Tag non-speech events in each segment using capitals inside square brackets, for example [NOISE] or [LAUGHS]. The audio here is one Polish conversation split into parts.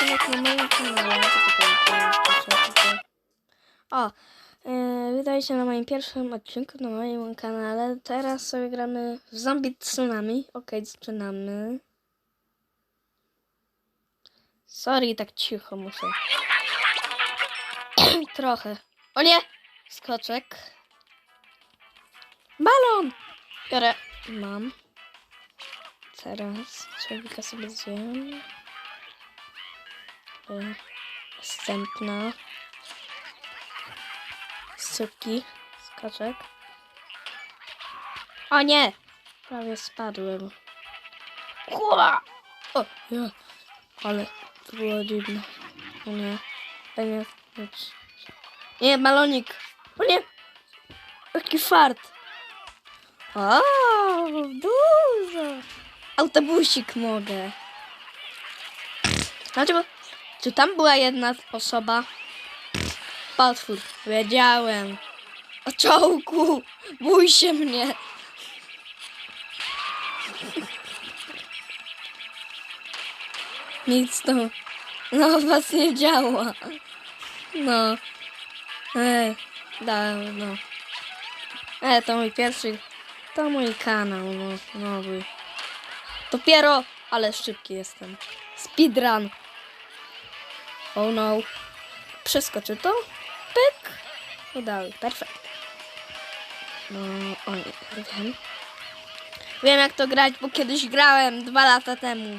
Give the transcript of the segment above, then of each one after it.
odcinek na moim kanale. O, yy, witajcie na moim pierwszym odcinku na moim kanale. Teraz sobie gramy w Zombie Tsunami. Okej, zaczynamy. Sorry, tak cicho muszę. [CLEARS THROAT] Trochę. O nie! Skoczek. Balon! Biorę. Mam. Teraz człowieka sobie zjem. Następna. Suki. Skoczek. O nie! Prawie spadłem. Ua! O, ja. Ale to było dziwne. O nie. O nie. Nie, balonik. O nie! Jaki fart. O, dużo. Autobusik mogę. Bo, czy tam była jedna osoba? Potwór. Wiedziałem. O czołku. Bój się mnie. Nic to. No, was nie działa. No. E, da, no. E, to mój pierwszy. To mój kanał, no, nowy. Dopiero, ale szybki jestem. Speedrun. Oh no. Przeskoczy to. Pyk. Udały. Perfekt. No, o nie, wiem. Wiem jak to grać, bo kiedyś grałem dwa lata temu.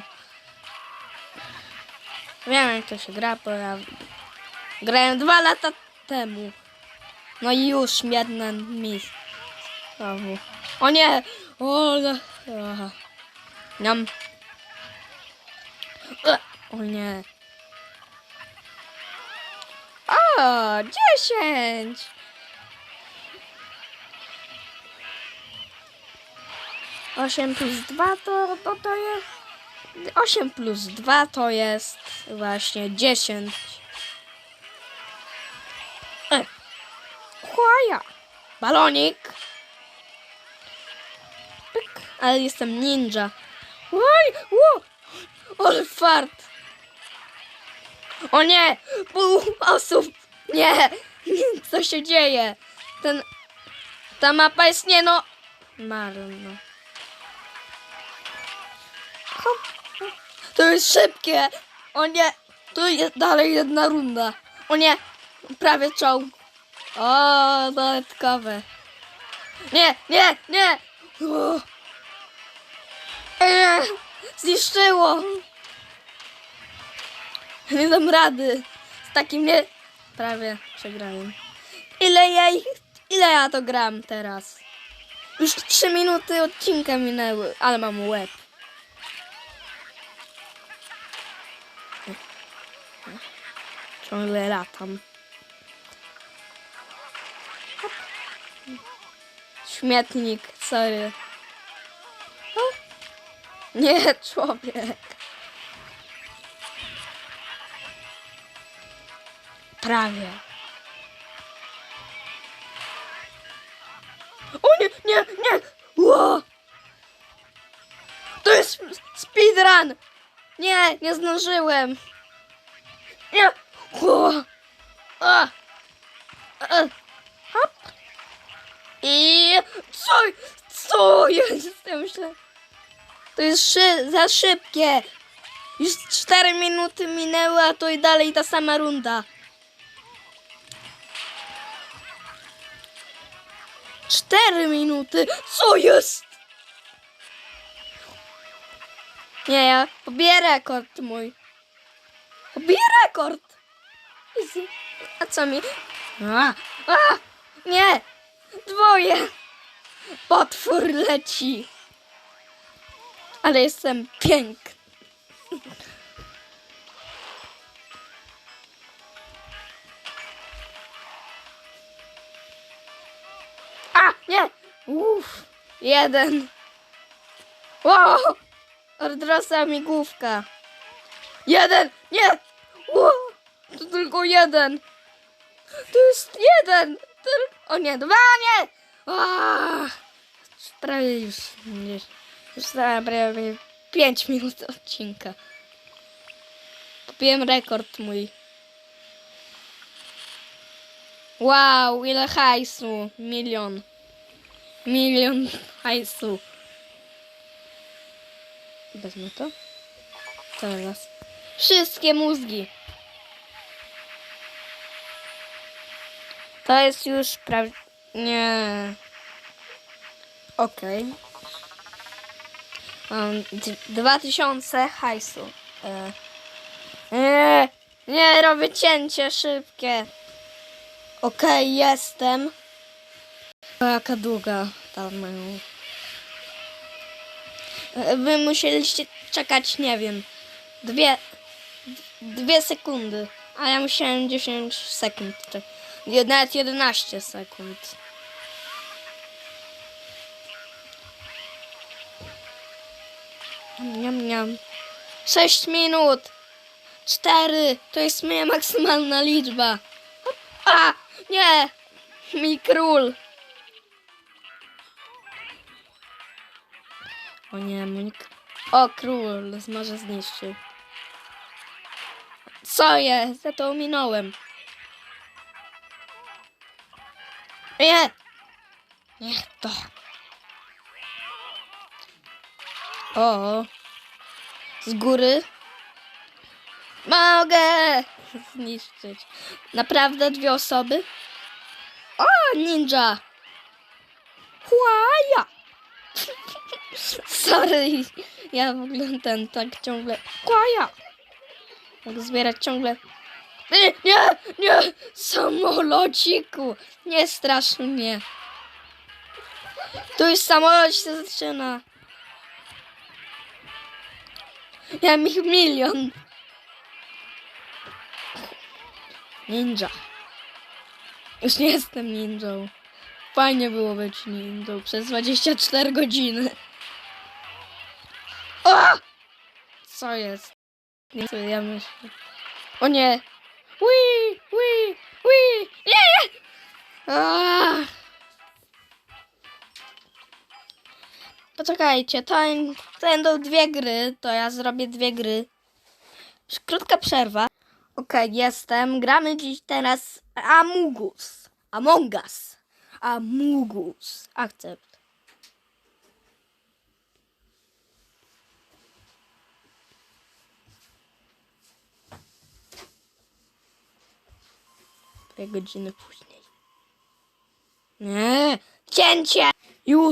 Wiem jak to się gra, bo ja grałem dwa lata temu. No i już jeden mis. Znowu. O nie! O, aha. Niam. E, O nie. O, dziesięć! Osiem plus dwa to, to, to jest... Osiem plus dwa to jest właśnie dziesięć. E. Chłaja. Balonik. Pyk. Ale jestem ninja. Oj, ło! Ale fart! O nie! Pół osób! Nie! Co się dzieje? Ten... Ta mapa jest nie no... Marna. Hop. To jest szybkie! O nie! Tu jest dalej jedna runda. O nie! Prawie czołg. O, dodatkowe. Nie, nie, nie! O. Zniszczyło. [LAUGHS] Nie dam rady. Z takim nie... Prawie przegrałem. Ile ja ich... Ile ja to gram teraz? Już trzy minuty odcinka minęły, ale mam łeb. Ciągle latam. Śmietnik, sorry. Nie, człowiek. Prawie. O nie, nie, nie! Ło! To jest speedrun! Nie, nie zdążyłem. Nie! Ło! A! A! Hop! I co? Co jest? Ja myślę. To jest szy za szybkie. Już 4 minuty minęły, a to i dalej ta sama runda. Cztery minuty? Co jest? Nie, ja pobiję rekord mój. Pobiję rekord. A co mi? A, a, nie! Dwoje! Potwór leci. Ale jestem piękny. Uff, jeden. Wow! Odrosła mi główka. Jeden! Nie! Wow! To tylko jeden. To jest jeden. Tyl- O nie, dwa, nie! A, prawie już, już, już prawie 5 minut odcinka. Wbiłem rekord mój. Wow, ile hajsu. Milion. Milion hajsu. Wezmę to. Teraz. Wszystkie mózgi. To jest już prawie... Nie. Okej. D- dwa tysiące hajsu. E. Nie, nie, robię cięcie szybkie. Okej, jestem. O, jaka długa ta mają. E, Wy musieliście czekać, nie wiem, dwie, dwie sekundy. A ja musiałem 10 sekund. je- Nawet 11 sekund. Niam, niam. 6 minut. 4. To jest moja maksymalna liczba. A! Nie! Mi król. O nie, k- O, król może zniszczył. Co jest? Ja to ominąłem. Nie! Niech to. O! Z góry. Mogę zniszczyć. Naprawdę dwie osoby? O, ninja! Chłaja! Sorry, [LAUGHS] ja w ogóle ten tak ciągle. Chłaja! Jak zbierać ciągle. Nie, nie, nie! Samolociku! Nie strasz mnie. Tu już samolot się zaczyna. Ja ich milion. Ninja. Już nie jestem ninją. Fajnie było być ninją przez 24 godziny. O! Co jest? Nie co ja myślę. O nie! Ui, ui, ui! Nie! A! Poczekajcie, to, będą dwie gry, to ja zrobię dwie gry. Krótka przerwa. Okej, jestem. Gramy dziś teraz Amugus. Among Us. Amugus. Akcept. Godziny później. Nie. Cięcie! Już.